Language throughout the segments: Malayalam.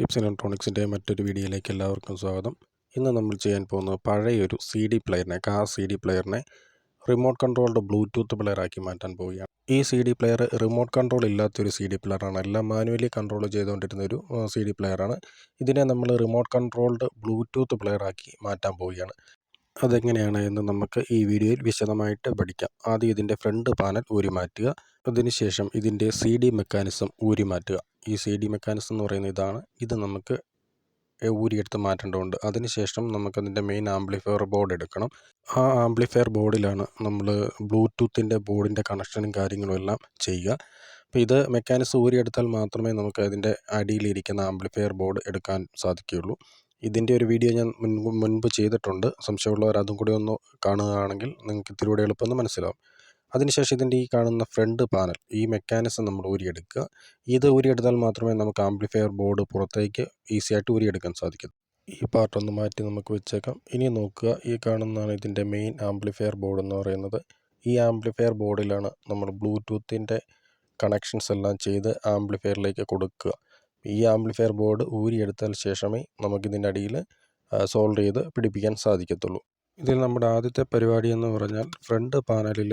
ഹിപ്സ് ഇലക്ട്രോണിക്സിന്റെ മറ്റൊരു വീഡിയോയിലേക്ക് എല്ലാവർക്കും സ്വാഗതം. ഇന്ന് നമ്മൾ ചെയ്യാൻ പോകുന്നത് പഴയൊരു സി ഡി പ്ലെയറിനെ കാർ സി ഡി പ്ലെയറിനെ റിമോട്ട് കൺട്രോൾഡ് ബ്ലൂടൂത്ത് പ്ലെയർ ആക്കി മാറ്റാൻ പോവുകയാണ്. ഈ C D player remote control ഇല്ലാത്തൊരു സി ഡി പ്ലെയറാണ് എല്ലാം മാനുവലി കൺട്രോൾ ചെയ്തുകൊണ്ടിരുന്ന ഒരു സി ഡി പ്ലെയറാണ് ഇതിനെ നമ്മൾ റിമോട്ട് കൺട്രോൾഡ് ബ്ലൂടൂത്ത് പ്ലെയർ ആക്കി മാറ്റാൻ പോവുകയാണ്. അതെങ്ങനെയാണ് എന്ന് നമുക്ക് ഈ വീഡിയോയിൽ വിശദമായിട്ട് പഠിക്കാം. ആദ്യം ഇതിന്റെ ഫ്രണ്ട് പാനൽ ഊരിമാറ്റുക. അതിനുശേഷം ഇതിന്റെ സി ഡി മെക്കാനിസം ഊരിമാറ്റുക. ഈ സി ഡി മെക്കാനിസം എന്ന് പറയുന്ന ഇതാണ്. ഇത് നമുക്ക് ഊരിയെടുത്ത് മാറ്റേണ്ടതുണ്ട്. അതിനുശേഷം നമുക്കതിന്റെ മെയിൻ ആംപ്ലിഫയർ ബോർഡ് എടുക്കണം. ആ ആംപ്ലിഫയർ ബോർഡിലാണ് നമ്മൾ ബ്ലൂടൂത്തിന്റെ ബോർഡിന്റെ കണക്ഷനും കാര്യങ്ങളും എല്ലാം ചെയ്യുക. അപ്പോൾ ഇത് മെക്കാനിസം ഊരിയെടുത്താൽ മാത്രമേ നമുക്ക് അതിന്റെ അടിയിലിരിക്കുന്ന ആംപ്ലിഫയർ ബോർഡ് എടുക്കാൻ സാധിക്കുകയുള്ളൂ. ഇതിന്റെ ഒരു വീഡിയോ ഞാൻ മുൻപ് മുൻപ് ചെയ്തിട്ടുണ്ട്. സംശയമുള്ളവർ അതും കൂടി ഒന്ന് കാണുകയാണെങ്കിൽ നിങ്ങൾക്ക് ഇത്തിരി എളുപ്പമെന്ന് മനസ്സിലാവും. അതിനുശേഷം ഇതിന്റെ ഈ കാണുന്ന ഫ്രണ്ട് പാനൽ ഈ മെക്കാനിസം നമ്മൾ ഊരിയെടുക്കുക. ഇത് ഊരിയെടുത്താൽ മാത്രമേ നമുക്ക് ആംപ്ലിഫയർ ബോർഡ് പുറത്തേക്ക് ഈസി ആയിട്ട് ഊരിയെടുക്കാൻ സാധിക്കും. ഈ പാർട്ട് ഒന്ന് മാറ്റി നമുക്ക് വെച്ചേക്കാം. ഇനി നോക്കുക ഈ കാണുന്നതാണ് ഇതിന്റെ മെയിൻ ആംപ്ലിഫയർ ബോർഡ് എന്ന് പറയുന്നത്. ഈ ആംപ്ലിഫയർ ബോർഡിലാണ് നമ്മൾ ബ്ലൂടൂത്തിന്റെ കണക്ഷൻസ് എല്ലാം ചെയ്ത് ആംപ്ലിഫയറിലേക്ക് കൊടുക്കുക. ഈ ആംപ്ലിഫയർ ബോർഡ് ഊരിയെടുത്താൽ ശേഷമേ നമുക്കിതിന്റെ അടിയിൽ സോൾഡർ ചെയ്ത് പിടിപ്പിക്കാൻ സാധിക്കത്തുള്ളൂ. ഇതിൽ നമ്മുടെ ആദ്യത്തെ പരിപാടി എന്ന് പറഞ്ഞാൽ ഫ്രണ്ട് പാനലിൽ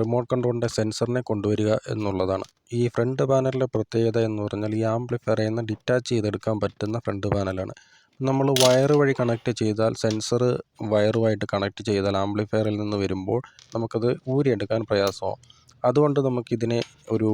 റിമോട്ട് കൺട്രോളിന്റെ സെൻസറിനെ കൊണ്ടുവരിക എന്നുള്ളതാണ്. ഈ ഫ്രണ്ട് പാനലിന്റെ പ്രത്യേകത എന്ന് പറഞ്ഞാൽ ഈ ആംപ്ലിഫയറിൽ നിന്ന് ഡിറ്റാച്ച് ചെയ്തെടുക്കാൻ പറ്റുന്ന ഫ്രണ്ട് പാനലാണ്. നമ്മൾ വയർ വഴി കണക്ട് ചെയ്താൽ സെൻസർ വയറുമായിട്ട് കണക്ട് ചെയ്താൽ ആംപ്ലിഫയറിൽ നിന്ന് വരുമ്പോൾ നമുക്കത് ഊരിയെടുക്കാൻ പ്രയാസമാവും. അതുകൊണ്ട് നമുക്കിതിനെ ഒരു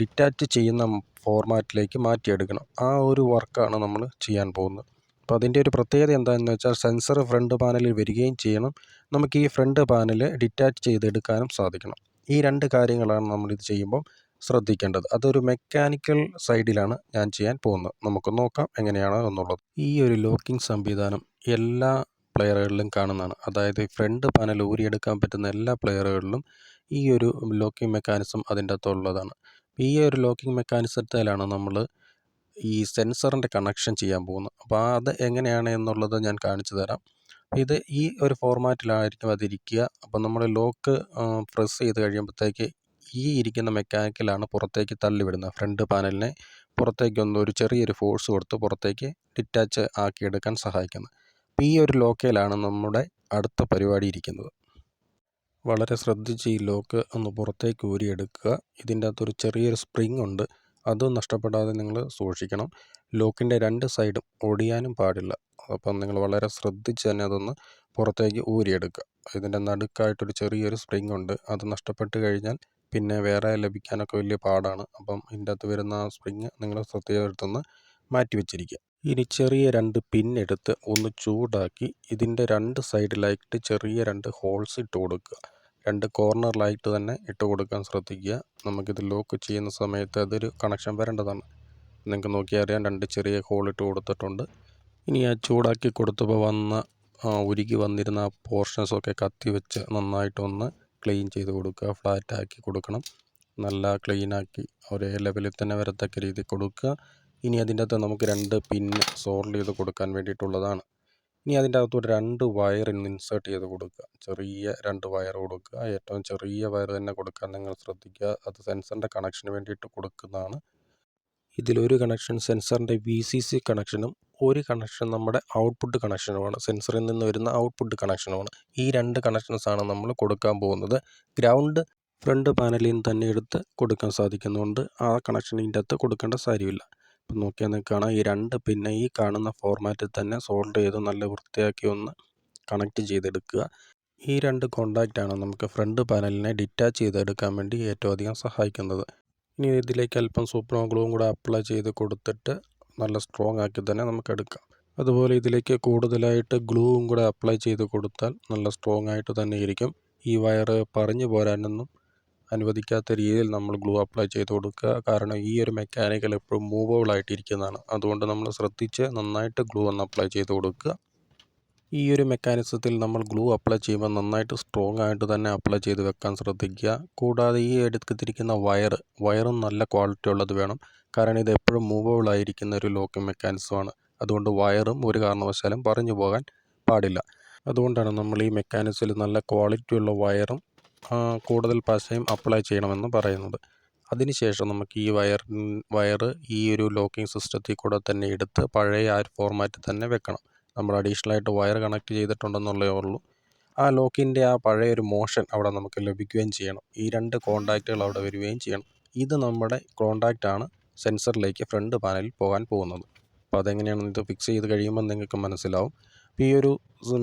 ഡിറ്റാച്ച് ചെയ്യുന്ന ഫോർമാറ്റിലേക്ക് മാറ്റിയെടുക്കണം. ആ ഒരു വർക്കാണ് നമ്മൾ ചെയ്യാൻ പോകുന്നത്. അപ്പോൾ അതിന്റെ ഒരു പ്രത്യേകത എന്താണെന്ന് വെച്ചാൽ സെൻസർ ഫ്രണ്ട് പാനലിൽ വരികയും ചെയ്യണം. നമുക്ക് ഈ ഫ്രണ്ട് പാനൽ ഡിറ്റാച്ച് ചെയ്തെടുക്കാനും സാധിക്കണം. ഈ രണ്ട് കാര്യങ്ങളാണ് നമ്മളിത് ചെയ്യുമ്പോൾ ശ്രദ്ധിക്കേണ്ടത്. അതൊരു മെക്കാനിക്കൽ സൈഡിലാണ് ഞാൻ ചെയ്യാൻ പോകുന്നത്. നമുക്ക് നോക്കാം എങ്ങനെയാണ് എന്നുള്ളത്. ഈ ഒരു ലോക്കിംഗ് സംവിധാനം എല്ലാ പ്ലെയറുകളിലും കാണുന്നതാണ്. അതായത് ഫ്രണ്ട് പാനൽ ഊരിയെടുക്കാൻ പറ്റുന്ന എല്ലാ പ്ലെയറുകളിലും ഈ ഒരു ലോക്കിംഗ് മെക്കാനിസം അതിന്റെ അകത്തുള്ളതാണ്. ഈ ഒരു ലോക്കിംഗ് മെക്കാനിസത്തിലാണ് നമ്മൾ ഈ സെൻസറിന്റെ കണക്ഷൻ ചെയ്യാൻ പോകുന്നത്? അപ്പോൾ അത് എങ്ങനെയാണ് എന്നുള്ളത് ഞാൻ കാണിച്ചു തരാം. ഇത് ഈ ഒരു ഫോർമാറ്റിലായിരിക്കും അതിരിക്കുക. അപ്പോൾ നമ്മൾ ലോക്ക് പ്രസ് ചെയ്ത് കഴിയുമ്പോഴത്തേക്ക് ഈ ഇരിക്കുന്ന മെക്കാനിക്കലാണ് പുറത്തേക്ക് തള്ളിവിടുന്നത് ഫ്രണ്ട് പാനലിനെ പുറത്തേക്കൊന്ന് ഒരു ചെറിയൊരു ഫോഴ്സ് കൊടുത്ത് പുറത്തേക്ക് ഡിറ്റാച്ച് ആക്കിയെടുക്കാൻ സഹായിക്കുന്നത്. അപ്പോൾ ഈ ഒരു ലോക്കയിലാണ് നമ്മുടെ അടുത്ത പരിപാടി ഇരിക്കുന്നത്. വളരെ ശ്രദ്ധിച്ച് ഈ ലോക്ക് ഒന്ന് പുറത്തേക്ക് ഊരിയെടുക്കുക. ഇതിന്റെ അകത്തൊരു ചെറിയൊരു സ്പ്രിംഗ് ഉണ്ട്. അത് നഷ്ടപ്പെടാതെ നിങ്ങൾ സൂക്ഷിക്കണം. ലോക്കിന്റെ രണ്ട് സൈഡും ഒടിയാനും പാടില്ല. അപ്പം നിങ്ങൾ വളരെ ശ്രദ്ധിച്ച് തന്നെ അതൊന്ന് പുറത്തേക്ക് ഊരിയെടുക്കുക. ഇതിന്റെ നടുക്കായിട്ടൊരു ചെറിയൊരു സ്പ്രിംഗ് ഉണ്ട്. അത് നഷ്ടപ്പെട്ട് കഴിഞ്ഞാൽ പിന്നെ വേറെ ലഭിക്കാനൊക്കെ വലിയ പാടാണ്. അപ്പം ഇതിന്റെ അകത്ത് വരുന്ന ആ സ്പ്രിങ് നിങ്ങൾ ശ്രദ്ധയെടുത്തൊന്ന് മാറ്റി വെച്ചിരിക്കുക ഇനി ചെറിയ രണ്ട് പിൻ എടുത്ത് ഒന്ന് ചൂടാക്കി ഇതിന്റെ രണ്ട് സൈഡിലായിട്ട് ചെറിയ രണ്ട് ഹോൾസ് ഇട്ട് കൊടുക്കുക. രണ്ട് കോർണറിലായിട്ട് തന്നെ ഇട്ട് കൊടുക്കാൻ ശ്രദ്ധിക്കുക. നമുക്കിത് ലോക്ക് ചെയ്യുന്ന സമയത്ത് അതൊരു കണക്ഷൻ വരേണ്ടതാണ്. നിങ്ങൾക്ക് നോക്കിയാൽ അറിയാം രണ്ട് ചെറിയ ഹോൾ ഇട്ട് കൊടുത്തിട്ടുണ്ട്. ഇനി ആ ചൂടാക്കി കൊടുത്തപ്പോൾ വന്ന ഉരുകി വന്നിരുന്ന ആ പോർഷൻസൊക്കെ കത്തി വെച്ച് നന്നായിട്ടൊന്ന് ക്ലീൻ ചെയ്ത് കൊടുക്കുക. ഫ്ലാറ്റാക്കി കൊടുക്കണം. നല്ല ക്ലീനാക്കി ഒരേ ലെവലിൽ തന്നെ വരത്തക്ക രീതിയിൽ കൊടുക്കുക. ഇനി അതിന്റെ അകത്ത് നമുക്ക് രണ്ട് പിൻ സോൾഡ് ചെയ്ത് കൊടുക്കാൻ വേണ്ടിയിട്ടുള്ളതാണ്. ഇനി അതിന്റെ അകത്തോട്ട് രണ്ട് വയർ ഇൻസേർട്ട് ചെയ്ത് കൊടുക്കുക. ചെറിയ രണ്ട് വയർ കൊടുക്കുക. ഏറ്റവും ചെറിയ വയർ തന്നെ കൊടുക്കാൻ നിങ്ങൾ ശ്രദ്ധിക്കുക. അത് സെൻസറിന്റെ കണക്ഷന് വേണ്ടിയിട്ട് കൊടുക്കുന്നതാണ്. ഇതിലൊരു കണക്ഷൻ സെൻസറിന്റെ വി സി സി കണക്ഷനും ഒരു കണക്ഷൻ നമ്മുടെ ഔട്ട്പുട്ട് കണക്ഷനുമാണ് സെൻസറിൽ നിന്ന് വരുന്ന ഔട്ട്പുട്ട് കണക്ഷനുമാണ് ഈ രണ്ട് കണക്ഷൻസാണ് നമ്മൾ കൊടുക്കാൻ പോകുന്നത്. ഗ്രൗണ്ട് ഫ്രണ്ട് പാനലിൽ നിന്ന് തന്നെ എടുത്ത് കൊടുക്കാൻ സാധിക്കുന്നുണ്ട് ആ കണക്ഷൻ ഇതിന്റെ അകത്ത് കൊടുക്കേണ്ട കാര്യമില്ല ഇപ്പം നോക്കിയാൽ നിങ്ങൾക്ക് കാണാം ഈ രണ്ട് പിന്നെ ഈ കാണുന്ന ഫോർമാറ്റിൽ തന്നെ സോൾഡ് ചെയ്ത് നല്ല വൃത്തിയാക്കി ഒന്ന് കണക്ട് ചെയ്തെടുക്കുക. ഈ രണ്ട് കോണ്ടാക്റ്റാണ് നമുക്ക് ഫ്രണ്ട് പാനലിനെ ഡിറ്റാച്ച് ചെയ്തെടുക്കാൻ വേണ്ടി ഏറ്റവും അധികം സഹായിക്കുന്നത്. ഇനി ഇതിലേക്ക് അല്പം സൂപ്പർ ഗ്ലൂവും കൂടെ അപ്ലൈ ചെയ്ത് കൊടുത്തിട്ട് നല്ല സ്ട്രോങ് ആക്കി തന്നെ നമുക്ക് എടുക്കാം. അതുപോലെ ഇതിലേക്ക് കൂടുതലായിട്ട് ഗ്ലൂവും കൂടെ അപ്ലൈ ചെയ്ത് കൊടുത്താൽ നല്ല സ്ട്രോങ് ആയിട്ട് തന്നെ ഇരിക്കും. ഈ വയറ് പറഞ്ഞു പോരാനൊന്നും അനുവദിക്കാത്ത രീതിയിൽ നമ്മൾ ഗ്ലൂ അപ്ലൈ ചെയ്ത് കൊടുക്കുക. കാരണം ഈ ഒരു മെക്കാനിക്കൽ എപ്പോഴും മൂവബിൾ ആയിട്ടിരിക്കുന്നതാണ്. അതുകൊണ്ട് നമ്മൾ ശ്രദ്ധിച്ച് നന്നായിട്ട് ഗ്ലൂ ഒന്ന് അപ്ലൈ ചെയ്ത് കൊടുക്കുക. ഈ ഒരു മെക്കാനിസത്തിൽ നമ്മൾ ഗ്ലൂ അപ്ലൈ ചെയ്യുമ്പോൾ നന്നായിട്ട് സ്ട്രോങ് ആയിട്ട് തന്നെ അപ്ലൈ ചെയ്ത് വെക്കാൻ ശ്രദ്ധിക്കുക. കൂടാതെ ഈ എടുത്തിരിക്കുന്ന വയർ വയറും നല്ല ക്വാളിറ്റി ഉള്ളത് വേണം. കാരണം ഇത് എപ്പോഴും മൂവബിൾ ആയിരിക്കുന്ന ഒരു ലോക്കിംഗ് മെക്കാനിസമാണ് അതുകൊണ്ട് വയറും ഒരു കാരണവശാലും പറഞ്ഞു പോകാൻ പാടില്ല. അതുകൊണ്ടാണ് നമ്മൾ ഈ മെക്കാനിക്സിൽ നല്ല ക്വാളിറ്റി ഉള്ള വയറും കൂടുതൽ പശയും അപ്ലൈ ചെയ്യണമെന്ന് പറയുന്നത്. അതിനുശേഷം നമുക്ക് ഈ വയർ വയർ ഈ ഒരു ലോക്കിംഗ് സിസ്റ്റത്തിൽ കൂടെ തന്നെ എടുത്ത് പഴയ ആ ഒരു ഫോർമാറ്റിൽ തന്നെ വെക്കണം. നമ്മൾ അഡീഷണൽ ആയിട്ട് വയർ കണക്ട് ചെയ്തിട്ടുണ്ടെന്നുള്ളേ ഉള്ളൂ. ആ ലോക്കിന്റെ ആ പഴയ ഒരു മോഷൻ അവിടെ നമുക്ക് ലഭിക്കുകയും ചെയ്യണം. ഈ രണ്ട് കോണ്ടാക്റ്റുകൾ അവിടെ വരികയും ചെയ്യണം. ഇത് നമ്മുടെ കോണ്ടാക്റ്റാണ് സെൻസറിലേക്ക് ഫ്രണ്ട് പാനലിൽ പോകാൻ പോകുന്നത്. അപ്പോൾ അതെങ്ങനെയാണെന്ന് ഇത് ഫിക്സ് ചെയ്ത് കഴിയുമ്പോൾ നിങ്ങൾക്ക് മനസ്സിലാവും. ഈ ഒരു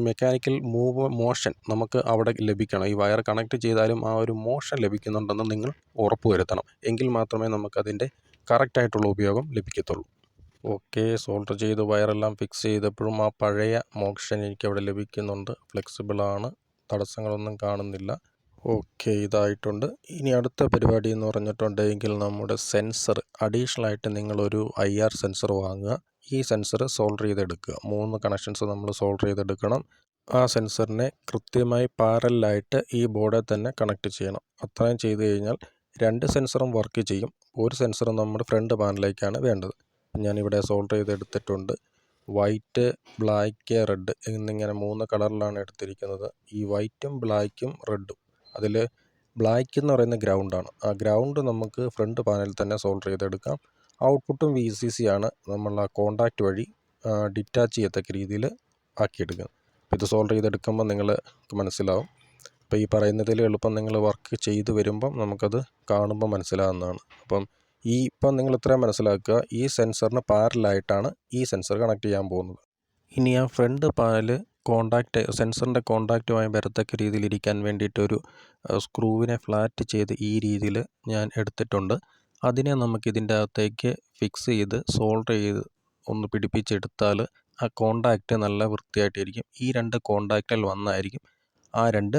മെക്കാനിക്കൽ മൂവ് മോഷൻ നമുക്ക് അവിടെ ലഭിക്കണം. ഈ വയർ കണക്ട് ചെയ്താലും ആ ഒരു മോഷൻ ലഭിക്കുന്നുണ്ടെന്ന് നിങ്ങൾ ഉറപ്പ് വരുത്തണം. എങ്കിൽ മാത്രമേ നമുക്കതിന്റെ കറക്റ്റായിട്ടുള്ള ഉപയോഗം ലഭിക്കത്തുള്ളൂ. ഓക്കെ സോൾഡർ ചെയ്ത് വയറെല്ലാം ഫിക്സ് ചെയ്തപ്പോഴും ആ പഴയ മോഷൻ എനിക്കവിടെ ലഭിക്കുന്നുണ്ട്. ഫ്ലെക്സിബിളാണ് തടസ്സങ്ങളൊന്നും കാണുന്നില്ല. ഓക്കെ ഇതായിട്ടുണ്ട്. ഇനി അടുത്ത പരിപാടി എന്ന് പറഞ്ഞിട്ടുണ്ടെങ്കിൽ നമ്മുടെ സെൻസർ അഡീഷണലായിട്ട് നിങ്ങളൊരു ഐ ആർ സെൻസർ വാങ്ങുക. ഈ സെൻസർ സോൾഡർ ചെയ്തെടുക്കുക. മൂന്ന് കണക്ഷൻസ് നമ്മൾ സോൾഡർ ചെയ്തെടുക്കണം. ആ സെൻസറിനെ കൃത്യമായി പാരലായിട്ട് ഈ ബോർഡിൽ തന്നെ കണക്ട് ചെയ്യണം. അത്രയും ചെയ്ത് കഴിഞ്ഞാൽ രണ്ട് സെൻസറും വർക്ക് ചെയ്യും. ഒരു സെൻസറും നമ്മുടെ ഫ്രണ്ട് പാനലിലേക്കാണ് വേണ്ടത്. ഞാനിവിടെ സോൾഡർ ചെയ്തെടുത്തിട്ടുണ്ട്. വൈറ്റ് ബ്ലാക്ക് റെഡ് എന്നിങ്ങനെ മൂന്ന് കളറിലാണ് എടുത്തിരിക്കുന്നത്. ഈ വൈറ്റും ബ്ലാക്കും റെഡും അതിൽ ബ്ലാക്ക് എന്ന് പറയുന്ന ഗ്രൗണ്ടാണ് ആ ഗ്രൗണ്ട് നമുക്ക് ഫ്രണ്ട് പാനലിൽ തന്നെ സോൾഡർ ചെയ്തെടുക്കാം. ഔട്ട്പുട്ടും വി സി സി ആണ് നമ്മൾ ആ കോണ്ടാക്റ്റ് വഴി ഡിറ്റാച്ച് ചെയ്യത്തക്ക രീതിയിൽ ആക്കിയെടുക്കുക ഇത് സോൾഡർ ചെയ്തെടുക്കുമ്പോൾ നിങ്ങൾക്ക് മനസ്സിലാവും. അപ്പോൾ ഈ പറയുന്നതിൽ എളുപ്പം നിങ്ങൾ വർക്ക് ചെയ്ത് വരുമ്പം നമുക്കത് കാണുമ്പോൾ മനസ്സിലാവുന്നതാണ്. അപ്പം ഈ ഇപ്പം നിങ്ങൾ ഇത്രയും മനസ്സിലാക്കുക ഈ സെൻസറിന് പാരലായിട്ടാണ് ഈ സെൻസർ കണക്ട് ചെയ്യാൻ പോകുന്നത്. ഇനി ആ ഫ്രണ്ട് പാനൽ കോണ്ടാക്റ്റ് സെൻസറിന്റെ കോണ്ടാക്റ്റുമായി വരത്തക്ക രീതിയിൽ ഇരിക്കാൻ വേണ്ടിയിട്ട് ഒരു സ്ക്രൂവിനെ ഫ്ലാറ്റ് ചെയ്ത് ഈ രീതിയിൽ ഞാൻ എടുത്തിട്ടുണ്ട്. അതിനെ നമുക്ക് ഇതിന്റെ അകത്തേക്ക് ഫിക്സ് ചെയ്ത് സോൾഡർ ചെയ്ത് ഒന്ന് പിടിപ്പിച്ചെടുത്താൽ ആ കോണ്ടാക്റ്റ് നല്ല വൃത്തിയായിട്ടിരിക്കും. ഈ രണ്ട് കോണ്ടാക്റ്റിൽ വന്നായിരിക്കും ആ രണ്ട്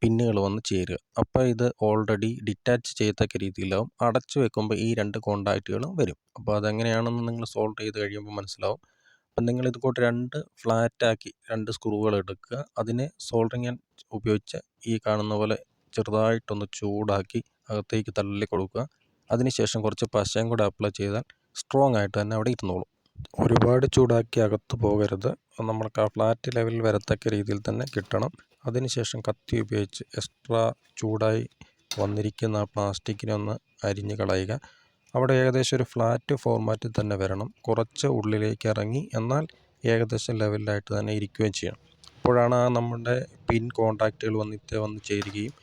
പിന്നുകൾ വന്ന് ചേരുക. അപ്പോൾ ഇത് ഓൾറെഡി ഡിറ്റാച്ച് ചെയ്യത്തക്ക രീതിയിലാവും. അടച്ചു വെക്കുമ്പോൾ ഈ രണ്ട് കോണ്ടാക്റ്റുകളും വരും. അപ്പോൾ അതെങ്ങനെയാണെന്ന് നിങ്ങൾ സോൾവ് ചെയ്ത് കഴിയുമ്പോൾ മനസ്സിലാവും. അപ്പം നിങ്ങൾ ഇതുകൂട്ട് രണ്ട് ഫ്ലാറ്റാക്കി രണ്ട് സ്ക്രൂകൾ എടുക്കുക. അതിനെ സോൾഡറിങ് ഉപയോഗിച്ച് ഈ കാണുന്ന പോലെ ചെറുതായിട്ടൊന്ന് ചൂടാക്കി അകത്തേക്ക് തള്ളി കൊടുക്കുക. അതിനുശേഷം കുറച്ച് പശയും കൂടെ അപ്ലൈ ചെയ്താൽ സ്ട്രോങ് ആയിട്ട് തന്നെ അവിടെ ഇരുന്നോളും. ഒരുപാട് ചൂടാക്കി അകത്ത് പോകരുത്. നമ്മൾക്ക് ആ ഫ്ലാറ്റ് ലെവലിൽ വരത്തക്ക രീതിയിൽ തന്നെ കിട്ടണം. അതിനുശേഷം കത്തി ഉപയോഗിച്ച് എക്സ്ട്രാ ചൂടായി വന്നിരിക്കുന്ന ആ പ്ലാസ്റ്റിക്കിനെ ഒന്ന് അരിഞ്ഞ് കളയുക. അവിടെ ഏകദേശം ഒരു ഫ്ലാറ്റ് ഫോർമാറ്റിൽ തന്നെ വരണം. കുറച്ച് ഉള്ളിലേക്ക് ഇറങ്ങി എന്നാൽ ഏകദേശം ലെവലിലായിട്ട് തന്നെ ഇരിക്കുകയും ചെയ്യണം. അപ്പോഴാണ് ആ നമ്മുടെ പിൻ കോണ്ടാക്റ്റുകൾ വന്നിട്ട് വന്ന് ചേരുകയും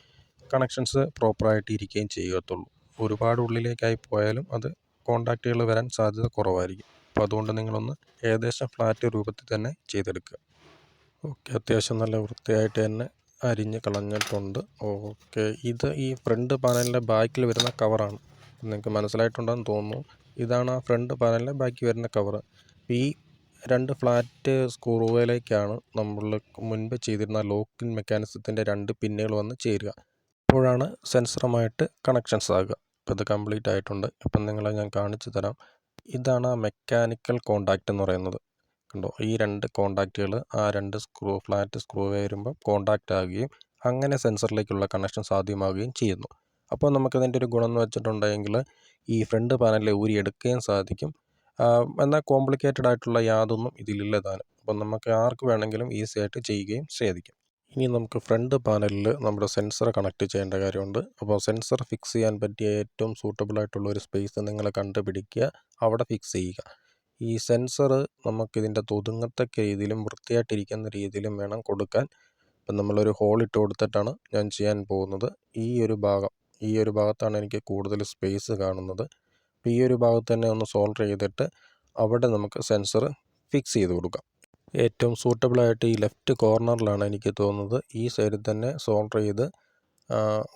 കണക്ഷൻസ് പ്രോപ്പറായിട്ട് ഇരിക്കുകയും ചെയ്യത്തുള്ളൂ. ഒരുപാട് ഉള്ളിലേക്കായി പോയാലും അത് കോണ്ടാക്റ്റുകൾ വരാൻ സാധ്യത കുറവായിരിക്കും. അപ്പോൾ അതുകൊണ്ട് നിങ്ങളൊന്ന് ഏകദേശം ഫ്ലാറ്റ് രൂപത്തിൽ തന്നെ ചെയ്തെടുക്കുക. ഓക്കെ അത്യാവശ്യം നല്ല വൃത്തിയായിട്ട് തന്നെ അരിഞ്ഞ് കളഞ്ഞിട്ടുണ്ട്. ഓക്കെ ഇത് ഈ ഫ്രണ്ട് പാനലിന്റെ ബാക്കിൽ വരുന്ന കവറാണ് നിങ്ങൾക്ക് മനസ്സിലായിട്ടുണ്ടെന്ന് തോന്നുന്നു. ഇതാണ് ആ ഫ്രണ്ട് പാനലിന്റെ ബാക്കി വരുന്ന കവർ ഈ രണ്ട് ഫ്ലാറ്റ് സ്ക്രൂവിലേക്കാണ് നമ്മൾ മുൻപ് ചെയ്തിരുന്ന ലോക്കിൻ മെക്കാനിസത്തിന്റെ രണ്ട് പിന്നുകൾ വന്ന് ചേരുക. അപ്പോഴാണ് സെൻസറുമായിട്ട് കണക്ഷൻസ് ആകുക. ഇപ്പോൾ ഇത് കംപ്ലീറ്റ് ആയിട്ടുണ്ട്. ഇപ്പം നിങ്ങളെ ഞാൻ കാണിച്ചു തരാം. ഇതാണ് ആ മെക്കാനിക്കൽ കോണ്ടാക്റ്റ് എന്ന് പറയുന്നത്. കണ്ടോ? ഈ രണ്ട് കോണ്ടാക്റ്റുകൾ ആ രണ്ട് സ്ക്രൂ ഫ്ലാറ്റ് സ്ക്രൂ വരുമ്പോൾ കോണ്ടാക്റ്റ് ആകുകയും അങ്ങനെ സെൻസറിലേക്കുള്ള കണക്ഷൻ സാധ്യമാവുകയും ചെയ്യുന്നു. അപ്പോൾ നമുക്കതിന്റെ ഒരു ഗുണം എന്ന് വെച്ചിട്ടുണ്ടെങ്കിൽ ഈ ഫ്രണ്ട് പാനലിൽ ഊരി എടുക്കുകയും സാധിക്കും. എന്നാൽ കോംപ്ലിക്കേറ്റഡ് ആയിട്ടുള്ള യാതൊന്നും ഇതിലില്ല താനും. അപ്പം നമുക്ക് ആർക്ക് വേണമെങ്കിലും ഈസി ആയിട്ട് ചെയ്യുകയും സാധിക്കും. ഇനി നമുക്ക് ഫ്രണ്ട് പാനലിൽ നമ്മുടെ സെൻസർ കണക്ട് ചെയ്യേണ്ട കാര്യമുണ്ട്. അപ്പോൾ സെൻസർ ഫിക്സ് ചെയ്യാൻ പറ്റിയ ഏറ്റവും സൂട്ടബിൾ ആയിട്ടുള്ള ഒരു സ്പേസ് നിങ്ങൾ കണ്ടുപിടിക്കുക അവിടെ ഫിക്സ് ചെയ്യുക. ഈ സെൻസർ നമുക്കിതിന്റെ തൊതുങ്ങത്തക്ക രീതിയിലും വൃത്തിയായിട്ടിരിക്കുന്ന രീതിയിലും വേണം കൊടുക്കാൻ. ഇപ്പം നമ്മളൊരു ഹോൾ ഇട്ട് കൊടുത്തിട്ടാണ് ഞാൻ ചെയ്യാൻ പോകുന്നത്. ഈ ഒരു ഭാഗം ഈ ഒരു ഭാഗത്താണ് എനിക്ക് കൂടുതൽ സ്പേസ് കാണുന്നത്. അപ്പോൾ ഈ ഒരു ഭാഗത്ത് തന്നെ ഒന്ന് സോൾവ് ചെയ്തിട്ട് അവിടെ നമുക്ക് സെൻസർ ഫിക്സ് ചെയ്ത് കൊടുക്കാം. ഏറ്റവും സൂട്ടബിളായിട്ട് ഈ ലെഫ്റ്റ് കോർണറിലാണ് എനിക്ക് തോന്നുന്നത്. ഈ സൈഡിൽ തന്നെ സോൾഡർ ചെയ്ത്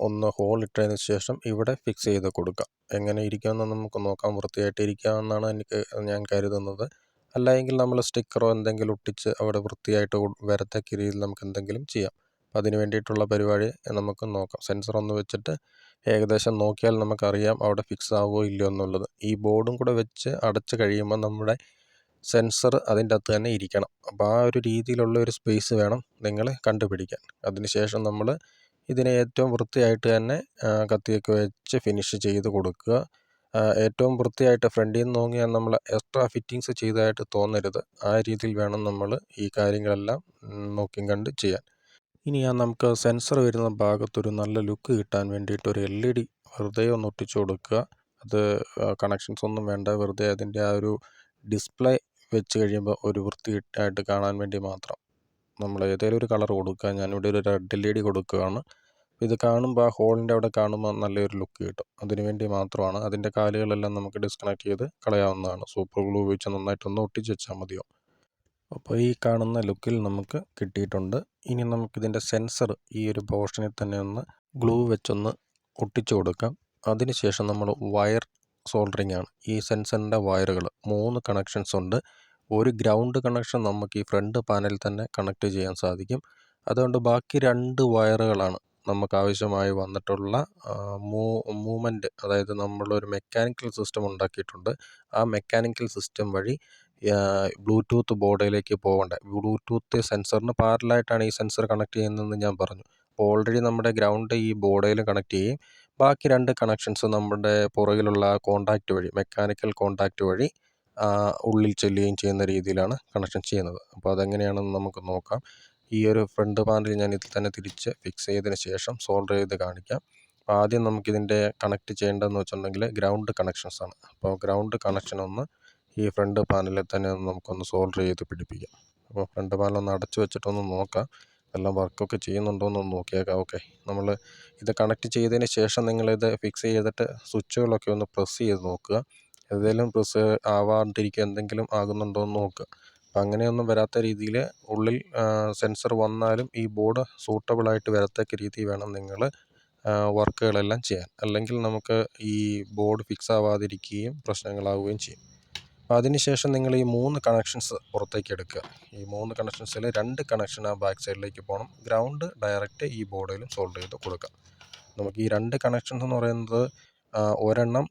ഒന്ന് ഹോൾ ഇട്ടതിന് ശേഷം ഇവിടെ ഫിക്സ് ചെയ്ത് കൊടുക്കാം. എങ്ങനെ ഇരിക്കുമെന്ന് നമുക്ക് നോക്കാം. വൃത്തിയായിട്ട് ഇരിക്കാമെന്നാണ് എനിക്ക് ഞാൻ കരുതുന്നത്. അല്ലെങ്കിൽ നമ്മൾ സ്റ്റിക്കറോ എന്തെങ്കിലും ഒട്ടിച്ച് അവിടെ വൃത്തിയായിട്ട് വരത്തക്ക രീതിയിൽ നമുക്ക് എന്തെങ്കിലും ചെയ്യാം. അപ്പോൾ അതിന് വേണ്ടിയിട്ടുള്ള പരിപാടി നമുക്ക് നോക്കാം. സെൻസർ ഒന്ന് വെച്ചിട്ട് ഏകദേശം നോക്കിയാൽ നമുക്കറിയാം അവിടെ ഫിക്സ് ആവുമോ ഇല്ലയോ എന്നുള്ളത്. ഈ ബോർഡും കൂടെ വെച്ച് അടച്ച് കഴിയുമ്പോൾ നമ്മുടെ സെൻസർ അതിന്റെ അകത്ത് തന്നെ ഇരിക്കണം. അപ്പോൾ ആ ഒരു രീതിയിലുള്ള ഒരു സ്പേസ് വേണം നിങ്ങൾ കണ്ടുപിടിക്കാൻ. അതിനുശേഷം നമ്മൾ ഇതിനെ ഏറ്റവും വൃത്തിയായിട്ട് തന്നെ കത്തിയൊക്കെ വെച്ച് ഫിനിഷ് ചെയ്ത് കൊടുക്കുക. ഏറ്റവും വൃത്തിയായിട്ട് ഫ്രണ്ടിൽ നിന്ന് നോങ്ങിയാൽ നമ്മൾ എക്സ്ട്രാ ഫിറ്റിങ്സ് ചെയ്തതായിട്ട് തോന്നരുത്. ആ രീതിയിൽ വേണം നമ്മൾ ഈ കാര്യങ്ങളെല്ലാം നോക്കിയും കണ്ട് ചെയ്യാൻ. ഇനി ആ നമുക്ക് സെൻസർ വരുന്ന ഭാഗത്തൊരു നല്ല ലുക്ക് കിട്ടാൻ വേണ്ടിയിട്ട് ഒരു എൽ ഇ ഡി വെറുതെ ഒന്ന് ഒട്ടിച്ചു കൊടുക്കുക. അത് കണക്ഷൻസ് ഒന്നും വേണ്ട. വെറുതെ അതിന്റെ ആ ഒരു ഡിസ്പ്ലേ വെച്ച് കഴിയുമ്പോൾ ഒരു വൃത്തിയായിട്ട് കാണാൻ വേണ്ടി മാത്രം നമ്മൾ ഏതെങ്കിലും ഒരു കളർ കൊടുക്കുക. ഞാനിവിടെ ഒരു റെഡ് എൽ ഇ ഡി കൊടുക്കുകയാണ് ഇത് കാണുമ്പോൾ ആ ഹോളിന്റെ അവിടെ കാണുമ്പോൾ നല്ലൊരു ലുക്ക് കിട്ടും. അതിന് വേണ്ടി മാത്രമാണ് അതിന്റെ കാലുകളെല്ലാം നമുക്ക് ഡിസ്കണക്ട് ചെയ്ത് കളയാവുന്നതാണ്. സൂപ്പർ ഗ്ലൂ ഉപയോഗിച്ച് നന്നായിട്ടൊന്ന് ഒട്ടിച്ച് വെച്ചാൽ മതിയോ? അപ്പോൾ ഈ കാണുന്ന ലുക്കിൽ നമുക്ക് കിട്ടിയിട്ടുണ്ട്. ഇനി നമുക്കിതിന്റെ സെൻസർ ഈ ഒരു പോർഷനിൽ തന്നെ ഒന്ന് ഗ്ലൂ വെച്ചൊന്ന് ഒട്ടിച്ചു കൊടുക്കാം. അതിനുശേഷം നമ്മൾ വയർ സോൾഡറിങ് ആണ് ഈ സെൻസറിന്റെ വയറുകൾ മൂന്ന് കണക്ഷൻസ് ഉണ്ട്. ഒരു ഗ്രൗണ്ട് കണക്ഷൻ നമുക്ക് ഈ ഫ്രണ്ട് പാനലിൽ തന്നെ കണക്ട് ചെയ്യാൻ സാധിക്കും. അതുകൊണ്ട് ബാക്കി രണ്ട് വയറുകളാണ് നമുക്ക് ആവശ്യമായി വന്നിട്ടുള്ള മൂ മൂവ്മെന്റ് അതായത് നമ്മളൊരു മെക്കാനിക്കൽ സിസ്റ്റം ഉണ്ടാക്കിയിട്ടുണ്ട്. ആ മെക്കാനിക്കൽ സിസ്റ്റം വഴി ബ്ലൂടൂത്ത് ബോർഡിലേക്ക് പോകേണ്ട. ബ്ലൂടൂത്ത് സെൻസറിന് പാരലായിട്ടാണ് ഈ സെൻസർ കണക്ട് ചെയ്യുന്നതെന്ന് ഞാൻ പറഞ്ഞു. അപ്പോൾ ഓൾറെഡി നമ്മുടെ ഗ്രൗണ്ട് ഈ ബോർഡിൽ കണക്ട് ചെയ്യും. ബാക്കി രണ്ട് കണക്ഷൻസ് നമ്മുടെ പുറകിലുള്ള കോണ്ടാക്റ്റ് വഴി മെക്കാനിക്കൽ കോണ്ടാക്റ്റ് വഴി ഉള്ളിൽ ചെല്ലുകയും ചെയ്യുന്ന രീതിയിലാണ് കണക്ഷൻ ചെയ്യുന്നത്. അപ്പോൾ അതെങ്ങനെയാണെന്ന് നമുക്ക് നോക്കാം. ഈ ഒരു ഫ്രണ്ട് പാനൽ ഞാൻ ഇതിൽ തന്നെ തിരിച്ച് ഫിക്സ് ചെയ്തതിന് ശേഷം സോൾഡർ ചെയ്ത് കാണിക്കാം. അപ്പോൾ ആദ്യം നമുക്കിതിന്റെ കണക്ട് ചെയ്യേണ്ടതെന്ന് വെച്ചിട്ടുണ്ടെങ്കിൽ ഗ്രൗണ്ട് കണക്ഷൻസ് ആണ്. അപ്പോൾ ഗ്രൗണ്ട് കണക്ഷൻ ഒന്ന് ഈ ഫ്രണ്ട് പാനലിൽ തന്നെ നമുക്കൊന്ന് സോൾഡർ ചെയ്ത് പിടിപ്പിക്കാം. അപ്പോൾ ഫ്രണ്ട് പാനൽ ഒന്ന് അടച്ചു വെച്ചിട്ടൊന്ന് നോക്കാം. എല്ലാം വർക്കൊക്കെ ചെയ്യുന്നുണ്ടോ എന്നൊന്ന് നോക്കിയേക്കാം. ഓക്കെ. നമ്മൾ ഇത് കണക്ട് ചെയ്തതിന് ശേഷം നിങ്ങളിത് ഫിക്സ് ചെയ്തിട്ട് സ്വിച്ചുകളൊക്കെ ഒന്ന് പ്രസ് ചെയ്ത് നോക്കുക. ഏതെങ്കിലും പ്രസ് ആവാണ്ടിരിക്കുക എന്തെങ്കിലും ആകുന്നുണ്ടോ എന്ന് നോക്കുക. അപ്പം അങ്ങനെയൊന്നും വരാത്ത രീതിയിൽ ഉള്ളിൽ സെൻസർ വന്നാലും ഈ ബോർഡ് സൂട്ടബിളായിട്ട് വരത്തക്ക രീതി വേണം നിങ്ങൾ വർക്കുകളെല്ലാം ചെയ്യാൻ. അല്ലെങ്കിൽ നമുക്ക് ഈ ബോർഡ് ഫിക്സ് ആവാതിരിക്കുകയും പ്രശ്നങ്ങളാവുകയും ചെയ്യും. അതിനുശേഷം നിങ്ങൾ ഈ മൂന്ന് കണക്ഷൻസ് പുറത്തേക്ക് എടുക്കുക. ഈ മൂന്ന് കണക്ഷൻസിൽ രണ്ട് കണക്ഷൻ ആ ബാക്ക് സൈഡിലേക്ക് പോകണം. ഗ്രൗണ്ട് ഡയറക്റ്റ് ഈ ബോർഡിലും സോൾഡ് ചെയ്ത് കൊടുക്കാം നമുക്ക് ഈ രണ്ട് കണക്ഷൻസ് എന്ന് പറയുന്നത് ഒരെണ്ണം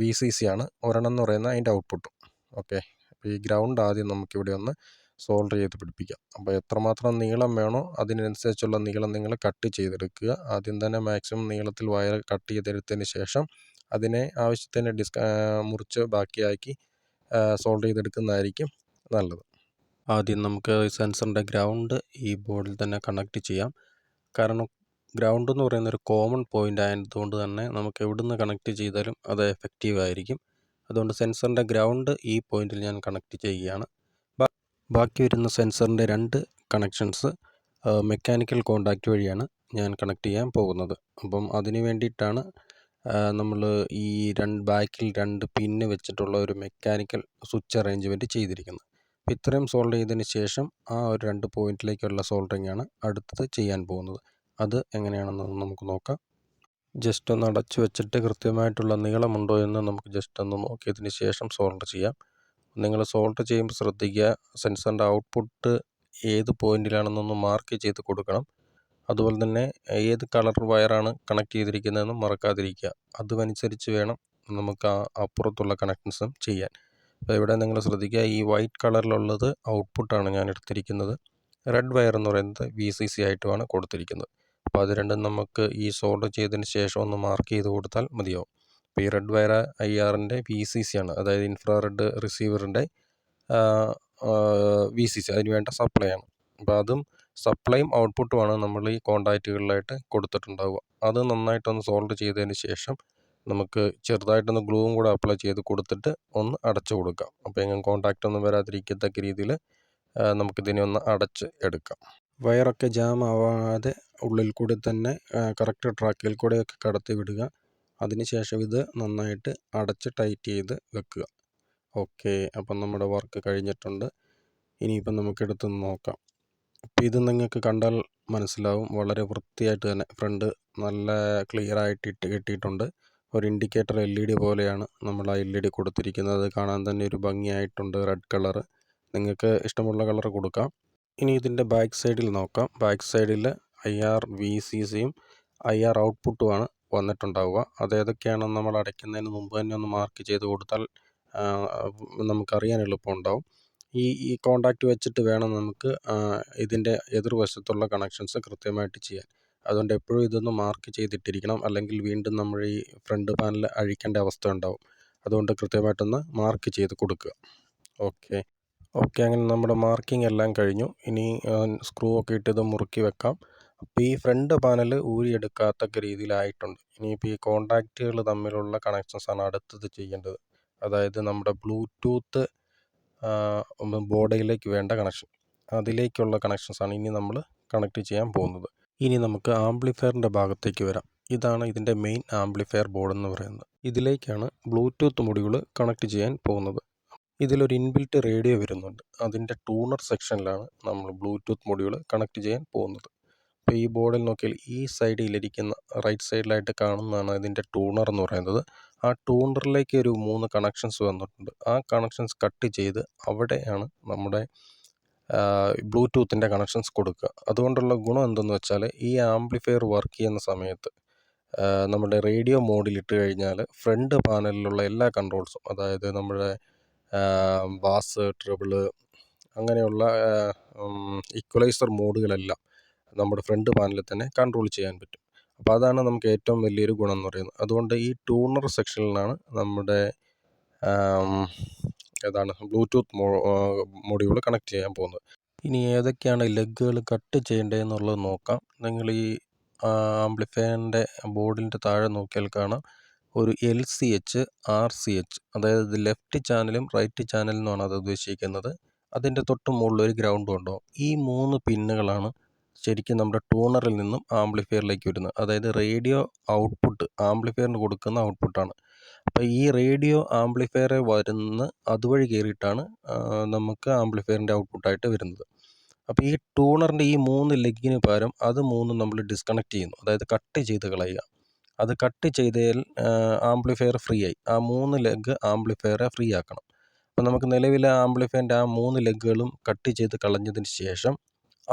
വി സി സി ആണ്. ഒരെണ്ണം എന്ന് പറയുന്നത് അതിന്റെ ഔട്ട്പുട്ടും ഓക്കെ അപ്പോൾ ഈ ഗ്രൗണ്ട് ആദ്യം നമുക്കിവിടെ ഒന്ന് സോൾഡർ ചെയ്ത് പിടിപ്പിക്കാം. അപ്പോൾ എത്രമാത്രം നീളം വേണോ അതിനനുസരിച്ചുള്ള നീളം നിങ്ങൾ കട്ട് ചെയ്തെടുക്കുക. ആദ്യം തന്നെ മാക്സിമം നീളത്തിൽ വയർ കട്ട് ചെയ്തെടുത്തതിന് ശേഷം അതിനെ ആവശ്യത്തിന് ഡിസ് മുറിച്ച് ബാക്കിയാക്കി സോൾഡർ ചെയ്തെടുക്കുന്നതായിരിക്കും നല്ലത്. ആദ്യം നമുക്ക് സെൻസറിന്റെ ഗ്രൗണ്ട് ഈ ബോർഡിൽ തന്നെ കണക്ട് ചെയ്യാം. കാരണം ഗ്രൗണ്ട് എന്ന് പറയുന്ന ഒരു കോമൺ പോയിന്റ് ആയതുകൊണ്ട് തന്നെ നമുക്ക് എവിടുന്ന് കണക്ട് ചെയ്താലും അത് എഫക്റ്റീവ് ആയിരിക്കും. അതുകൊണ്ട് സെൻസറിന്റെ ഗ്രൗണ്ട് ഈ പോയിന്റിൽ ഞാൻ കണക്ട് ചെയ്യുകയാണ്. ബാക്കി വരുന്ന സെൻസറിന്റെ രണ്ട് കണക്ഷൻസ് മെക്കാനിക്കൽ കോണ്ടാക്റ്റ് വഴിയാണ് ഞാൻ കണക്ട് ചെയ്യാൻ പോകുന്നത്. അപ്പം അതിന് വേണ്ടിയിട്ടാണ് നമ്മൾ ഈ രണ്ട് ബാക്കിൽ രണ്ട് പിന്ന് വെച്ചിട്ടുള്ള ഒരു മെക്കാനിക്കൽ സ്വിച്ച് അറേഞ്ച്മെന്റ് ചെയ്തിരിക്കുന്നത് അപ്പോൾ ഇത്രയും സോൾവ് ചെയ്തതിന് ശേഷം ആ ഒരു രണ്ട് പോയിന്റിലേക്കുള്ള സോൾഡറിങ് ആണ് അടുത്തത് ചെയ്യാൻ പോകുന്നത്. അത് എങ്ങനെയാണെന്ന് നമുക്ക് നോക്കാം. ജസ്റ്റ് ഒന്ന് അടച്ചു വെച്ചിട്ട് കൃത്യമായിട്ടുള്ള നീളമുണ്ടോ എന്ന് നമുക്ക് ജസ്റ്റ് ഒന്ന് നോക്കിയതിന് ശേഷം സോൾഡർ ചെയ്യാം. നിങ്ങൾ സോൾട്ട് ചെയ്യുമ്പോൾ ശ്രദ്ധിക്കുക സെൻസറിന്റെ ഔട്ട്പുട്ട് ഏത് പോയിന്റിലാണെന്നൊന്ന് മാർക്ക് ചെയ്ത് കൊടുക്കണം. അതുപോലെ തന്നെ ഏത് കളർ വയറാണ് കണക്ട് ചെയ്തിരിക്കുന്നതെന്ന് മറക്കാതിരിക്കുക. അതുമനുസരിച്ച് വേണം നമുക്ക് ആ അപ്പുറത്തുള്ള കണക്ഷൻസും ചെയ്യാൻ. അപ്പോൾ ഇവിടെ നിങ്ങൾ ശ്രദ്ധിക്കുക ഈ വൈറ്റ് കളറിലുള്ളത് ഔട്ട്പുട്ടാണ് ഞാൻ എടുത്തിരിക്കുന്നത്. റെഡ് വയർ എന്ന് പറയുന്നത് വി സി സി ആയിട്ടുമാണ് കൊടുത്തിരിക്കുന്നത്. അപ്പോൾ അത് രണ്ടും നമുക്ക് ഈ സോൾഡ് ചെയ്തതിന് ശേഷം ഒന്ന് മാർക്ക് ചെയ്ത് കൊടുത്താൽ മതിയാവും. അപ്പോൾ ഈ റെഡ് വയർ ഐ ആറിന്റെ വി സി സി ആണ് അതായത് ഇൻഫ്രാറെഡ് റിസീവറിന്റെ വി സി സി അതിന് വേണ്ട സപ്ലൈ ആണ്. അപ്പോൾ അതും സപ്ലൈയും ഔട്ട്പുട്ടുമാണ് നമ്മൾ ഈ കോണ്ടാക്റ്റുകളിലായിട്ട് കൊടുത്തിട്ടുണ്ടാവുക. അത് നന്നായിട്ടൊന്ന് സോൾവ് ചെയ്തതിന് ശേഷം നമുക്ക് ചെറുതായിട്ടൊന്ന് ഗ്ലൂവും കൂടെ അപ്ലൈ ചെയ്ത് കൊടുത്തിട്ട് ഒന്ന് അടച്ചു കൊടുക്കാം. അപ്പോൾ എങ്ങനെ കോണ്ടാക്റ്റ് ഒന്നും വരാതിരിക്കത്തക്ക രീതിയിൽ നമുക്കിതിനെ ഒന്ന് അടച്ച് എടുക്കാം. വയറൊക്കെ ജാം ആവാതെ ഉള്ളിൽ കൂടി തന്നെ കറക്റ്റ് ട്രാക്കിൽ കൂടെയൊക്കെ കടത്തി വിടുക. അതിനുശേഷം ഇത് നന്നായിട്ട് അടച്ച് ടൈറ്റ് ചെയ്ത് വെക്കുക. ഓക്കെ അപ്പം നമ്മുടെ വർക്ക് കഴിഞ്ഞിട്ടുണ്ട്. ഇനിയിപ്പം നമുക്കെടുത്ത് നോക്കാം. ഇപ്പം ഇത് നിങ്ങൾക്ക് കണ്ടാൽ മനസ്സിലാവും. വളരെ വൃത്തിയായിട്ട് തന്നെ ഫ്രണ്ട് നല്ല ക്ലിയർ ആയിട്ട് ഇട്ട് കിട്ടിയിട്ടുണ്ട്. ഒരു ഇൻഡിക്കേറ്റർ എൽ ഇ ഡി പോലെയാണ് നമ്മൾ ആ എൽ ഇ ഡി കൊടുത്തിരിക്കുന്നത്. അത് കാണാൻ തന്നെ ഒരു ഭംഗിയായിട്ടുണ്ട് റെഡ് കളർ നിങ്ങൾക്ക് ഇഷ്ടമുള്ള കളർ കൊടുക്കാം. ഇനി ഇതിന്റെ ബാക്ക് സൈഡിൽ നോക്കാം. ബാക്ക് സൈഡിൽ ഐ ആർ വി സി സിയും ഐ ആർ ഔട്ട്പുട്ടുമാണ് വന്നിട്ടുണ്ടാവുക. അത് നമ്മൾ അടയ്ക്കുന്നതിന് മുമ്പ് തന്നെ ഒന്ന് മാർക്ക് ചെയ്ത് കൊടുത്താൽ നമുക്കറിയാൻ എളുപ്പമുണ്ടാവും ഈ ഈ കോണ്ടാക്റ്റ് വെച്ചിട്ട് വേണം നമുക്ക് ഇതിന്റെ എതിർവശത്തുള്ള കണക്ഷൻസ് കൃത്യമായിട്ട് ചെയ്യാൻ. അതുകൊണ്ട് എപ്പോഴും ഇതൊന്ന് മാർക്ക് ചെയ്തിട്ടിരിക്കണം. അല്ലെങ്കിൽ വീണ്ടും നമ്മൾ ഈ ഫ്രണ്ട് പാനൽ അഴിക്കേണ്ട അവസ്ഥ ഉണ്ടാവും. അതുകൊണ്ട് കൃത്യമായിട്ടൊന്ന് മാർക്ക് ചെയ്ത് കൊടുക്കുക. ഓക്കെ ഓക്കെ അങ്ങനെ നമ്മുടെ മാർക്കിംഗ് എല്ലാം കഴിഞ്ഞു. ഇനി സ്ക്രൂ ഒക്കെ ഇട്ട് ഇത് മുറുക്കി വെക്കാം. അപ്പോൾ ഈ ഫ്രണ്ട് പാനൽ ഊരിയെടുക്കാത്തക്ക രീതിയിലായിട്ടുണ്ട്. ഇനിയിപ്പോൾ ഈ കോണ്ടാക്റ്റുകൾ തമ്മിലുള്ള കണക്ഷൻസാണ് അടുത്തത് ചെയ്യേണ്ടത്. അതായത് നമ്മുടെ ബ്ലൂടൂത്ത് ബോർഡിലേക്ക് വേണ്ട കണക്ഷൻ. അതിലേക്കുള്ള കണക്ഷൻസാണ് ഇനി നമ്മൾ കണക്ട് ചെയ്യാൻ പോകുന്നത്. ഇനി നമുക്ക് ആംപ്ലിഫയറിന്റെ ഭാഗത്തേക്ക് വരാം. ഇതാണ് ഇതിന്റെ മെയിൻ ആംപ്ലിഫയർ ബോർഡ് എന്ന് പറയുന്നത്. ഇതിലേക്കാണ് ബ്ലൂടൂത്ത് മൊഡ്യൂൾ കണക്ട് ചെയ്യാൻ പോകുന്നത്. ഇതിലൊരു ഇൻബിൽറ്റ് റേഡിയോ വരുന്നുണ്ട്. അതിന്റെ ടൂണർ സെക്ഷനിലാണ് നമ്മൾ ബ്ലൂടൂത്ത് മൊഡ്യൂൾ കണക്ട് ചെയ്യാൻ പോകുന്നത്. അപ്പോൾ ഈ ബോർഡിൽ നോക്കിയാൽ ഈ സൈഡിലിരിക്കുന്ന റൈറ്റ് സൈഡിലായിട്ട് കാണുന്നതാണ് ഇതിന്റെ ടൂണർ എന്ന് പറയുന്നത്. ആ ടൂണ്ടറിലേക്ക് ഒരു മൂന്ന് കണക്ഷൻസ് വന്നിട്ടുണ്ട്. ആ കണക്ഷൻസ് കട്ട് ചെയ്ത് അവിടെയാണ് നമ്മുടെ ബ്ലൂടൂത്തിന്റെ കണക്ഷൻസ് കൊടുക്കുക. അതുകൊണ്ടുള്ള ഗുണം എന്തെന്ന് വെച്ചാൽ ഈ ആംപ്ലിഫയർ വർക്ക് ചെയ്യുന്ന സമയത്ത് നമ്മുടെ റേഡിയോ മോഡിലിട്ട് കഴിഞ്ഞാൽ ഫ്രണ്ട് പാനലിലുള്ള എല്ലാ കൺട്രോൾസും അതായത് നമ്മുടെ ബാസ് ട്രിബിൾ അങ്ങനെയുള്ള ഇക്വലൈസർ മോഡുകളെല്ലാം നമ്മുടെ ഫ്രണ്ട് പാനലിൽ തന്നെ കൺട്രോൾ ചെയ്യാൻ പറ്റും. അപ്പോൾ അതാണ് നമുക്ക് ഏറ്റവും വലിയൊരു ഗുണം എന്ന് പറയുന്നത്. അതുകൊണ്ട് ഈ ട്യൂണർ സെക്ഷനിലാണ് നമ്മുടെ ഏതാണ് ബ്ലൂടൂത്ത് മൊഡ്യൂൾ കണക്ട് ചെയ്യാൻ പോകുന്നത്. ഇനി ഏതൊക്കെയാണ് ലെഗുകൾ കട്ട് ചെയ്യേണ്ടതെന്നുള്ളത് നോക്കാം. നിങ്ങൾ ഈ ആംപ്ലിഫയറിന്റെ ബോർഡിന്റെ താഴെ നോക്കിയാൽ കാണാം. ഒരു L C H R C H അതായത് ലെഫ്റ്റ് ചാനലും റൈറ്റ് ചാനലിനുമാണ് അത് ഉദ്ദേശിക്കുന്നത്. അതിന്റെ തൊട്ട് മുകളിൽ ഒരു ഗ്രൗണ്ടും ഉണ്ടാവും ഈ മൂന്ന് പിന്നുകളാണ് ശരിക്കും നമ്മുടെ ട്യൂണറിൽ നിന്നും ആംപ്ലിഫയറിലേക്ക് വരുന്നത്. അതായത് റേഡിയോ ഔട്ട്പുട്ട് ആംപ്ലിഫയറിന് കൊടുക്കുന്ന ഔട്ട്പുട്ടാണ്. അപ്പോൾ ഈ റേഡിയോ ആംപ്ലിഫയർ വരുന്ന അതുവഴി കയറിയിട്ടാണ് നമുക്ക് ആംപ്ലിഫയറിന്റെ ഔട്ട്പുട്ടായിട്ട് വരുന്നത്. അപ്പോൾ ഈ ടൂണറിന്റെ ഈ മൂന്ന് ലെഗിന് പകരം അത് മൂന്നും നമ്മൾ ഡിസ്കണക്ട് ചെയ്യുന്നു. അതായത് കട്ട് ചെയ്ത് കളയുക. അത് കട്ട് ചെയ്താൽ ആംപ്ലിഫയർ ഫ്രീ ആയി ആ മൂന്ന് ലെഗ് ആംപ്ലിഫയറെ ഫ്രീ ആക്കണം അപ്പോൾ നമുക്ക് നിലവിലെ ആംപ്ലിഫയറിന്റെ ആ മൂന്ന് ലെഗുകളും കട്ട് ചെയ്ത് കളഞ്ഞതിന് ശേഷം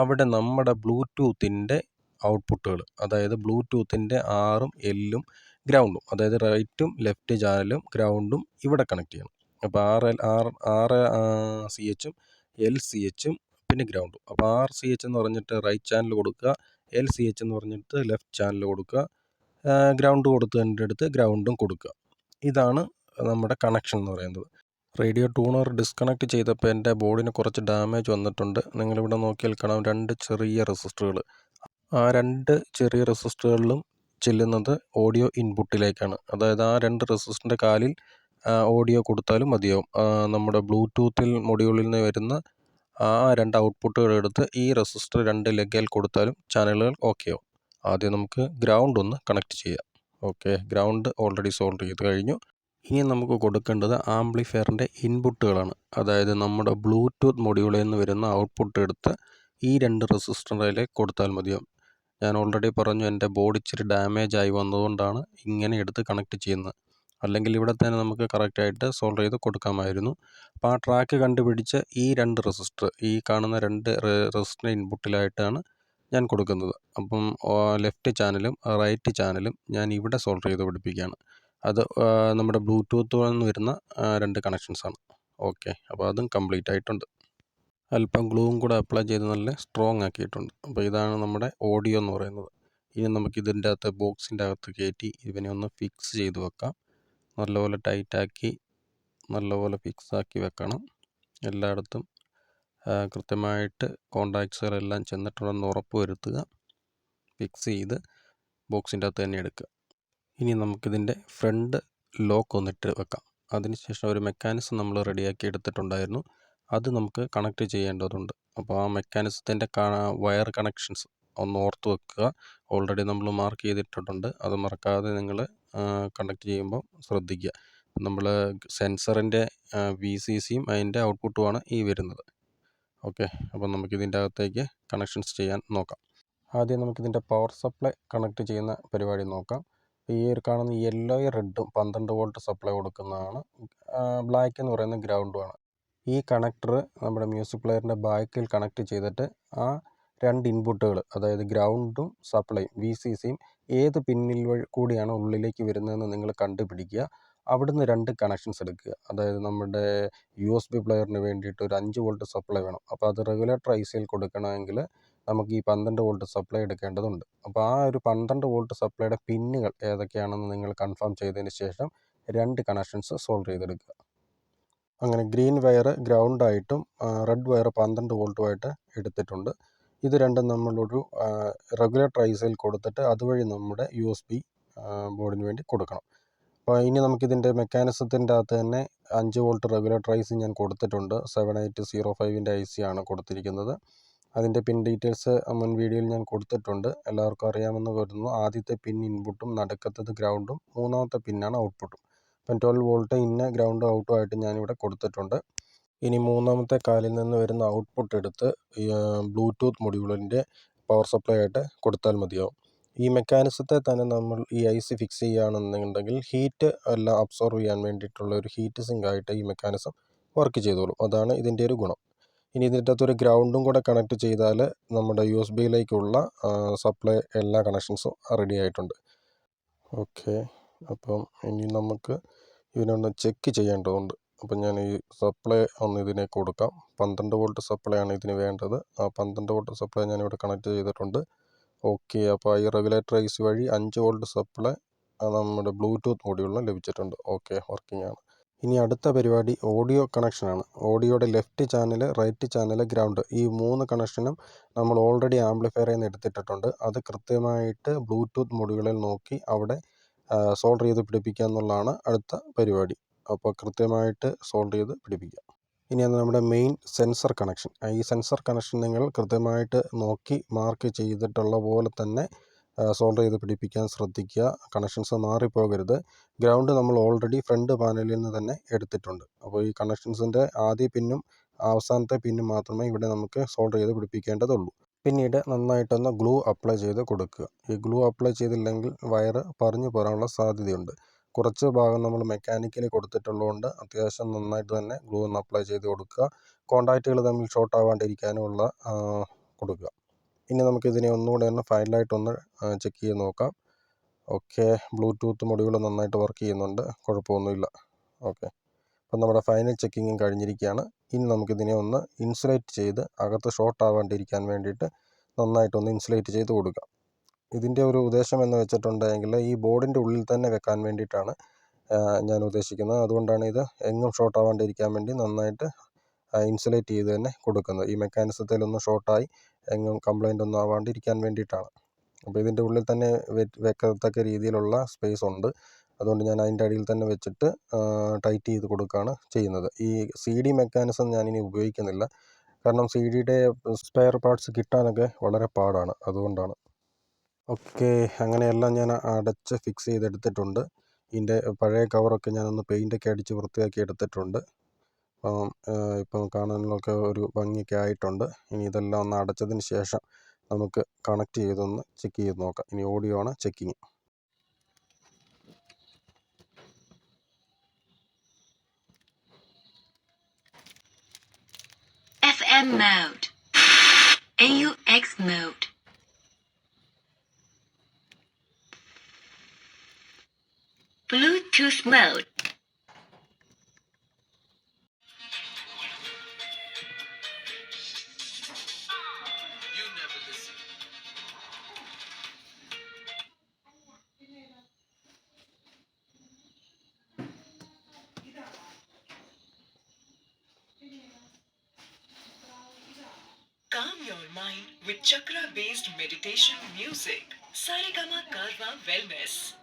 അവിടെ നമ്മുടെ ബ്ലൂടൂത്തിന്റെ ഔട്ട്പുട്ടുകൾ അതായത് ബ്ലൂടൂത്തിന്റെ ആറും എല്ലും ഗ്രൗണ്ടും അതായത് റൈറ്റും ലെഫ്റ്റ് ചാനലും ഗ്രൗണ്ടും ഇവിടെ കണക്ട് ചെയ്യണം. അപ്പോൾ ആർ എൽ ആർ ആറ് സി എച്ചും എൽ സി എച്ചും പിന്നെ ഗ്രൗണ്ടും. അപ്പോൾ ആർ സി എച്ച് എന്ന് പറഞ്ഞിട്ട് റൈറ്റ് ചാനൽ കൊടുക്കുക എൽ സി എച്ച് എന്ന് പറഞ്ഞിട്ട് ലെഫ്റ്റ് ചാനൽ കൊടുക്കുക ഗ്രൗണ്ട് കൊടുത്തതിന്റെ അടുത്ത് ഗ്രൗണ്ടും കൊടുക്കുക. ഇതാണ് നമ്മുടെ കണക്ഷൻ എന്ന് പറയുന്നത്. റേഡിയോ ട്യൂണർ ഡിസ്കണക്ട് ചെയ്തപ്പോൾ എന്റെ ബോർഡിന് കുറച്ച് ഡാമേജ് വന്നിട്ടുണ്ട്. നിങ്ങളിവിടെ നോക്കിയാൽ കാണാം രണ്ട് ചെറിയ റെസിസ്റ്ററുകൾ. ആ രണ്ട് ചെറിയ റെസിസ്റ്ററുകളിലും ചെല്ലുന്നത് ഓഡിയോ ഇൻപുട്ടിലേക്കാണ്. അതായത് ആ രണ്ട് റെസിസ്റ്ററിന്റെ കാലിൽ ഓഡിയോ കൊടുത്താലും മതിയാവും. നമ്മുടെ ബ്ലൂടൂത്തിൽ മൊഡ്യൂളിൽ നിന്ന് വരുന്ന ആ രണ്ട് ഔട്ട്പുട്ടുകൾ എടുത്ത് ഈ റെസിസ്റ്റർ രണ്ട് ലെഗിൽ കൊടുത്താലും ചാനലുകൾ ഓക്കെ ആവും ആദ്യം നമുക്ക് ഗ്രൗണ്ട് ഒന്ന് കണക്ട് ചെയ്യാം. ഓക്കെ ഗ്രൗണ്ട് ഓൾറെഡി സോൾവ് ചെയ്ത് കഴിഞ്ഞു. ഇനി നമുക്ക് കൊടുക്കേണ്ടത് ആംപ്ലിഫയറിന്റെ ഇൻപുട്ടുകളാണ്. അതായത് നമ്മുടെ ബ്ലൂടൂത്ത് മൊഡ്യൂളിൽ നിന്ന് വരുന്ന ഔട്ട്പുട്ട് എടുത്ത് ഈ രണ്ട് റെസിസ്റ്ററിലേക്ക് കൊടുത്താൽ മതിയാവും ഞാൻ ഓൾറെഡി പറഞ്ഞു എന്റെ ബോർഡ് ഇച്ചിരി ഡാമേജ് ആയി വന്നതുകൊണ്ടാണ് ഇങ്ങനെ എടുത്ത് കണക്ട് ചെയ്യുന്നത്. അല്ലെങ്കിൽ ഇവിടെ തന്നെ നമുക്ക് കറക്റ്റായിട്ട് സോൾവ് ചെയ്ത് കൊടുക്കാമായിരുന്നു. അപ്പോൾ ആ ട്രാക്ക് കണ്ടുപിടിച്ച് ഈ രണ്ട് റെസിസ്റ്റർ ഈ കാണുന്ന രണ്ട് റെസിസ്റ്റർ ഇൻപുട്ടിലായിട്ടാണ് ഞാൻ കൊടുക്കുന്നത്. അപ്പം ലെഫ്റ്റ് ചാനലും റൈറ്റ് ചാനലും ഞാൻ ഇവിടെ സോൾവ് ചെയ്ത് പിടിപ്പിക്കുകയാണ് അത് നമ്മുടെ ബ്ലൂടൂത്ത് നിന്ന് വരുന്ന രണ്ട് കണക്ഷൻസാണ് ഓക്കെ അപ്പോൾ അതും കംപ്ലീറ്റ് ആയിട്ടുണ്ട്. അല്പം ഗ്ലൂവും കൂടെ അപ്ലൈ ചെയ്ത് നല്ല സ്ട്രോങ് ആക്കിയിട്ടുണ്ട്. അപ്പോൾ ഇതാണ് നമ്മുടെ ഓഡിയോ എന്ന് പറയുന്നത്. ഇനി നമുക്ക് ഇതിന്റെ അകത്ത് ബോക്സിന്റെ അകത്ത് കയറ്റി ഇവനെ ഒന്ന് ഫിക്സ് ചെയ്ത് വെക്കാം. നല്ലപോലെ ടൈറ്റാക്കി നല്ലപോലെ ഫിക്സ് ആക്കി വെക്കണം. എല്ലായിടത്തും കൃത്യമായിട്ട് കോണ്ടാക്ട്സുകളെല്ലാം ചെന്നിട്ടുണ്ടെന്ന് ഉറപ്പ് വരുത്തുക. ഫിക്സ് ചെയ്ത് ബോക്സിന്റെ അകത്ത് തന്നെ എടുക്കുക. ഇനി നമുക്കിതിന്റെ ഫ്രണ്ട് ലോക്ക് ഒന്നിട്ട് വെക്കാം. അതിനുശേഷം ഒരു മെക്കാനിസം നമ്മൾ റെഡിയാക്കി എടുത്തിട്ടുണ്ടായിരുന്നു. അത് നമുക്ക് കണക്ട് ചെയ്യേണ്ടതുണ്ട്. അപ്പോൾ ആ മെക്കാനിസത്തിന്റെ വയർ കണക്ഷൻസ് ഒന്ന് ഓർത്ത് വെക്കുക. ഓൾറെഡി നമ്മൾ മാർക്ക് ചെയ്തിട്ടുണ്ട് അത് മറക്കാതെ നിങ്ങൾ കണക്ട് ചെയ്യുമ്പോൾ ശ്രദ്ധിക്കുക. നമ്മൾ സെൻസറിന്റെ വി സി സിയും അതിന്റെ ഔട്ട്പുട്ടുമാണ് ഈ വരുന്നത്. ഓക്കെ. അപ്പോൾ നമുക്കിതിന്റെ അകത്തേക്ക് കണക്ഷൻസ് ചെയ്യാൻ നോക്കാം. ആദ്യം നമുക്കിതിന്റെ പവർ സപ്ലൈ കണക്ട് ചെയ്യുന്ന പരിപാടി നോക്കാം. ഈ ഒരു കാണുന്ന യെല്ലോയും റെഡും പന്ത്രണ്ട് വോൾട്ട് സപ്ലൈ കൊടുക്കുന്നതാണ് ബ്ലാക്ക് എന്ന് പറയുന്ന ഗ്രൗണ്ടുമാണ് ഈ കണക്ടർ നമ്മുടെ മ്യൂസിക് പ്ലെയറിന്റെ ബാക്കിൽ കണക്ട് ചെയ്തിട്ട് ആ രണ്ട് ഇൻപുട്ടുകൾ അതായത് ഗ്രൗണ്ടും സപ്ലൈയും വി സി സിയും ഏത് പിന്നിൽ കൂടിയാണ് ഉള്ളിലേക്ക് വരുന്നതെന്ന് നിങ്ങൾ കണ്ടുപിടിക്കുക. അവിടുന്ന് രണ്ട് കണക്ഷൻസ് എടുക്കുക. അതായത് നമ്മുടെ യു എസ് ബി പ്ലെയറിന് വേണ്ടിയിട്ട് ഒരു അഞ്ച് വോൾട്ട് സപ്ലൈ വേണം. അപ്പോൾ അത് റെഗുലേറ്റർ ഐ സിയിൽ കൊടുക്കണമെങ്കിൽ നമുക്ക് ഈ പന്ത്രണ്ട് വോൾട്ട് സപ്ലൈ എടുക്കേണ്ടതുണ്ട്. അപ്പോൾ ആ ഒരു പന്ത്രണ്ട് വോൾട്ട് സപ്ലൈയുടെ പിന്നുകൾ ഏതൊക്കെയാണെന്ന് നിങ്ങൾ കൺഫേം ചെയ്തതിന് ശേഷം രണ്ട് കണക്ഷൻസ് സോൾവ് ചെയ്തെടുക്കുക. അങ്ങനെ ഗ്രീൻ വയർ ഗ്രൗണ്ടായിട്ടും റെഡ് വയർ പന്ത്രണ്ട് വോൾട്ടുമായിട്ട് എടുത്തിട്ടുണ്ട്. ഇത് രണ്ടും നമ്മളൊരു റെഗുലേറ്റർ ഐസിൽ കൊടുത്തിട്ട് അതുവഴി നമ്മുടെ യു എസ് ബി ബോർഡിന് വേണ്ടി കൊടുക്കണം. അപ്പോൾ ഇനി നമുക്കിതിന്റെ മെക്കാനിസത്തിന്റെ അകത്ത് തന്നെ അഞ്ച് വോൾട്ട് റെഗുലേറ്റർ ട്രൈസ് ഞാൻ കൊടുത്തിട്ടുണ്ട്. സെവൻ എയ്റ്റ് സീറോ ഫൈവിന്റെ ഐ സി ആണ് കൊടുത്തിരിക്കുന്നത്. അതിന്റെ പിൻ ഡീറ്റെയിൽസ് മുൻ വീഡിയോയിൽ ഞാൻ കൊടുത്തിട്ടുണ്ട്. എല്ലാവർക്കും അറിയാമെന്ന് കരുതുന്നു. ആദ്യത്തെ പിൻ ഇൻപുട്ടും നടുക്കത്തത് ഗ്രൗണ്ടും മൂന്നാമത്തെ പിന്നാണ് ഔട്ട്പുട്ടും. അപ്പം ട്വൽവ് വോൾട്ട് ഇന്ന ഗ്രൗണ്ടും ഔട്ടും ആയിട്ട് ഞാനിവിടെ കൊടുത്തിട്ടുണ്ട്. ഇനി മൂന്നാമത്തെ കാലിൽ നിന്ന് വരുന്ന ഔട്ട്പുട്ട് എടുത്ത് ബ്ലൂടൂത്ത് മൊഡ്യൂളിന്റെ പവർ സപ്ലൈ ആയിട്ട് കൊടുത്താൽ മതിയാവും. ഈ മെക്കാനിസത്തെ തന്നെ നമ്മൾ ഈ ഐ സി ഫിക്സ് ചെയ്യുകയാണെന്നുണ്ടെങ്കിൽ ഹീറ്റ് എല്ലാം അബ്സോർവ് ചെയ്യാൻ വേണ്ടിയിട്ടുള്ള ഒരു ഹീറ്റ് സിങ്ക് ആയിട്ട് ഈ മെക്കാനിസം വർക്ക് ചെയ്തോളും. അതാണ് ഇതിന്റെ ഒരു ഗുണം. ഇനി ഇതിന്റെ അകത്തൊരു ഗ്രൗണ്ടും കൂടെ കണക്ട് ചെയ്താൽ നമ്മുടെ യു എസ് ബിയിലേക്കുള്ള സപ്ലൈ എല്ലാ കണക്ഷൻസും റെഡി ആയിട്ടുണ്ട്. ഓക്കെ അപ്പം ഇനി നമുക്ക് ഇതിനൊന്ന് ചെക്ക് ചെയ്യേണ്ടതുണ്ട്. അപ്പം ഞാൻ ഈ സപ്ലൈ ഒന്ന് ഇതിനെ കൊടുക്കാം. പന്ത്രണ്ട് വോൾട്ട് സപ്ലൈ ആണ് ഇതിന് വേണ്ടത്. ആ പന്ത്രണ്ട് വോൾട്ട് സപ്ലൈ ഞാനിവിടെ കണക്ട് ചെയ്തിട്ടുണ്ട്. ഓക്കെ അപ്പോൾ ഈ റെഗുലേറ്റർ ഐസ് വഴി അഞ്ച് വോൾട്ട് സപ്ലൈ നമ്മുടെ ബ്ലൂടൂത്ത് മൊഡ്യൂളിന് ലഭിച്ചിട്ടുണ്ട്. ഓക്കെ വർക്കിംഗ് ആണ്. ഇനി അടുത്ത പരിപാടി ഓഡിയോ കണക്ഷനാണ്. ഓഡിയോയുടെ left channel right channel ground ഈ മൂന്ന് കണക്ഷനും നമ്മൾ ഓൾറെഡി ആംപ്ലിഫയറിൽ നിന്ന് എടുത്തിട്ടിട്ടുണ്ട്. അത് കൃത്യമായിട്ട് ബ്ലൂടൂത്ത് മൊഡ്യൂളിൽ നോക്കി അവിടെ സോൾഡർ ചെയ്ത് പിടിപ്പിക്കുക എന്നുള്ളതാണ് അടുത്ത പരിപാടി. അപ്പോൾ കൃത്യമായിട്ട് സോൾഡർ ചെയ്ത് പിടിപ്പിക്കുക. ഇനിയാണ് നമ്മുടെ മെയിൻ സെൻസർ കണക്ഷൻ. ഈ സെൻസർ കണക്ഷൻ നിങ്ങൾ കൃത്യമായിട്ട് നോക്കി മാർക്ക് ചെയ്തിട്ടുള്ള പോലെ തന്നെ സോൾഡർ ചെയ്ത് പിടിപ്പിക്കാൻ ശ്രദ്ധിക്കുക. കണക്ഷൻസ് മാറിപ്പോകരുത്. ഗ്രൗണ്ട് നമ്മൾ ഓൾറെഡി ഫ്രണ്ട് പാനലിൽ നിന്ന് തന്നെ എടുത്തിട്ടുണ്ട്. അപ്പോൾ ഈ കണക്ഷൻസിന്റെ ആദ്യ പിന്നും അവസാനത്തെ പിന്നും മാത്രമേ ഇവിടെ നമുക്ക് സോൾഡർ ചെയ്ത് പിടിപ്പിക്കേണ്ടതുള്ളൂ. പിന്നീട് നന്നായിട്ടൊന്ന് ഗ്ലൂ അപ്ലൈ ചെയ്ത് കൊടുക്കുക. ഈ ഗ്ലൂ അപ്ലൈ ചെയ്തില്ലെങ്കിൽ വയർ പറഞ്ഞു പോരാനുള്ള സാധ്യതയുണ്ട്. കുറച്ച് ഭാഗം നമ്മൾ മെക്കാനിക്കലി കൊടുത്തിട്ടുള്ളതുകൊണ്ട് അത്യാവശ്യം നന്നായിട്ട് തന്നെ ഗ്ലൂ ഒന്ന് അപ്ലൈ ചെയ്ത് കൊടുക്കുക. കോണ്ടാക്റ്റുകൾ തമ്മിൽ ഷോർട്ട് ആവാണ്ടിരിക്കാനുമുള്ള കൊടുക്കുക. ഇനി നമുക്കിതിനെ ഒന്നുകൂടെ ഒന്ന് ഫൈനലായിട്ടൊന്ന് ചെക്ക് ചെയ്ത് നോക്കാം. ഓക്കെ ബ്ലൂടൂത്ത് മൊഡ്യൂൾ നന്നായിട്ട് വർക്ക് ചെയ്യുന്നുണ്ട്. കുഴപ്പമൊന്നുമില്ല. ഓക്കെ. അപ്പം നമ്മുടെ ഫൈനൽ ചെക്കിങ്ങും കഴിഞ്ഞിരിക്കുകയാണ്. ഇനി നമുക്കിതിനെ ഒന്ന് ഇൻസുലേറ്റ് ചെയ്ത് അകത്ത് ഷോർട്ട് ആവാണ്ടിരിക്കാൻ വേണ്ടിയിട്ട് നന്നായിട്ടൊന്ന് ഇൻസുലേറ്റ് ചെയ്ത് കൊടുക്കാം. ഇതിന്റെ ഒരു ഉദ്ദേശം എന്ന് വെച്ചിട്ടുണ്ടെങ്കിൽ ഈ ബോർഡിന്റെ ഉള്ളിൽ തന്നെ വെക്കാൻ വേണ്ടിയിട്ടാണ് ഞാൻ ഉദ്ദേശിക്കുന്നത്. അതുകൊണ്ടാണ് ഇത് എങ്ങും ഷോർട്ട് ആവാണ്ടിരിക്കാൻ വേണ്ടി നന്നായിട്ട് ഇൻസുലേറ്റ് ചെയ്ത് തന്നെ കൊടുക്കുന്നത്. ഈ മെക്കാനിസത്തിലൊന്ന് ഷോർട്ടായി എങ്ങും കംപ്ലൈന്റ് ഒന്നും ആവാണ്ടിരിക്കാൻ വേണ്ടിയിട്ടാണ്. അപ്പോൾ ഇതിന്റെ ഉള്ളിൽ തന്നെ വെക്കത്തക്ക രീതിയിലുള്ള സ്പേസ് ഉണ്ട്. അതുകൊണ്ട് ഞാൻ അതിന്റെ അടിയിൽ തന്നെ വെച്ചിട്ട് ടൈറ്റ് ചെയ്ത് കൊടുക്കുകയാണ് ചെയ്യുന്നത്. ഈ സി ഡി മെക്കാനിസം ഞാനിനി ഉപയോഗിക്കുന്നില്ല. കാരണം സി ഡിയുടെ സ്പെയർ പാർട്സ് കിട്ടാനൊക്കെ വളരെ പാടാണ്. അതുകൊണ്ടാണ്. ഓക്കെ അങ്ങനെയെല്ലാം ഞാൻ അടച്ച് ഫിക്സ് ചെയ്തെടുത്തിട്ടുണ്ട്. ഇതിന്റെ പഴയ കവറൊക്കെ ഞാനൊന്ന് പെയിന്റൊക്കെ അടിച്ച് വൃത്തിയാക്കി എടുത്തിട്ടുണ്ട്. അപ്പം ഇപ്പം കാണാനൊക്കെ ഒരു ഭംഗിയൊക്കെ ആയിട്ടുണ്ട്. ഇനി ഇതെല്ലാം ഒന്ന് അടച്ചതിന് ശേഷം നമുക്ക് കണക്ട് ചെയ്തൊന്ന് ചെക്ക് ചെയ്ത് നോക്കാം. ഇനി ഓഡിയോ ആണ് checking. Bluetooth mode. with chakra based meditation music. Sarigama Karva Wellness.